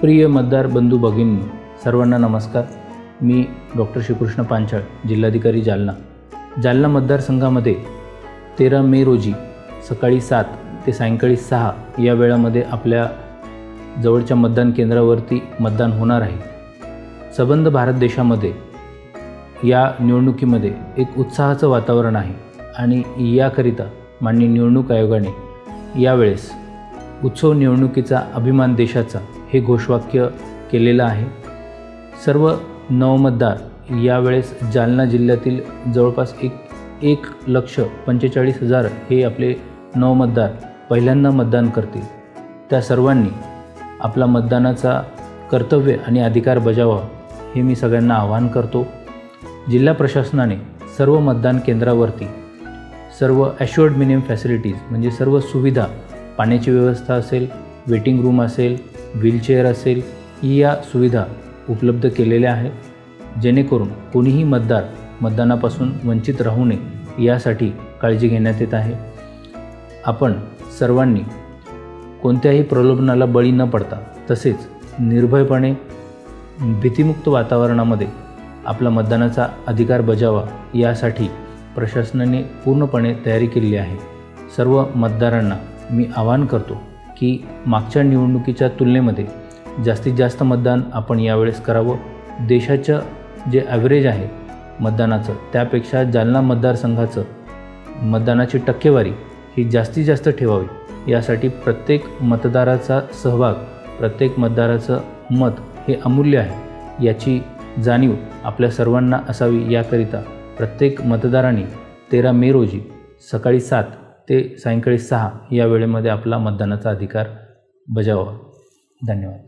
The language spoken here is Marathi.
प्रिय मतदार बंधू भगिनी सर्वांना नमस्कार. मी डॉक्टर श्रीकृष्ण पांचाळ जिल्हाधिकारी जालना. जालना मतदारसंघामध्ये तेरा मे रोजी सकाळी सात ते सायंकाळी सहा या वेळामध्ये आपल्या जवळच्या मतदान केंद्रावरती मतदान होणार आहे. सबंध भारत देशामध्ये या निवडणुकीमध्ये एक उत्साहाचं वातावरण आहे आणि याकरिता माननीय निवडणूक आयोगाने यावेळेस उत्सव निवडणुकीचा अभिमान देशाचा हे घोषवाक्य केलेलं आहे. सर्व नवमतदार यावेळेस जालना जिल्ह्यातील जवळपास एक एक लक्ष पंचेचाळीस हजार हे आपले नवमतदार पहिल्यांदा मतदान करतील. त्या सर्वांनी आपला मतदानाचा कर्तव्य आणि अधिकार बजावा हे मी सगळ्यांना आवाहन करतो. जिल्हा प्रशासनाने सर्व मतदान केंद्रावरती सर्व ॲश्युअर्ड मिनिमम फॅसिलिटीज म्हणजे सर्व सुविधा पाण्याची व्यवस्था असेल वेटिंग रूम असेल व्हीलचेअर असेल या सुविधा उपलब्ध केलेल्या आहेत. जेणेकरून कोणीही मतदार मतदानापासून वंचित राहू नये यासाठी काळजी घेण्यात येत आहे. आपण सर्वांनी कोणत्याही प्रलोभनाला बळी न पडता तसेच निर्भयपणे भीतीमुक्त वातावरणामध्ये आपला मतदानाचा अधिकार बजावा यासाठी प्रशासनाने पूर्णपणे तयारी केलेली आहे. सर्व मतदारांना मी आवाहन करतो की मागच्या निवडणुकीच्या तुलनेमध्ये जास्तीत जास्त मतदान आपण यावेळेस करावं. देशाचं जे ॲव्हरेज आहे मतदानाचं त्यापेक्षा जालना मतदारसंघाचं मतदानाची टक्केवारी ही जास्तीत जास्त ठेवावी. यासाठी प्रत्येक मतदाराचा सहभाग प्रत्येक मतदाराचं मत हे अमूल्य आहे. याची जाणीव आपल्या सर्वांना असावी. याकरिता प्रत्येक मतदाराने तेरा मे रोजी सकाळी सात ते सायंकाळी सहा या वेळेमध्ये आपला मतदानाचा अधिकार बजावा धन्यवाद.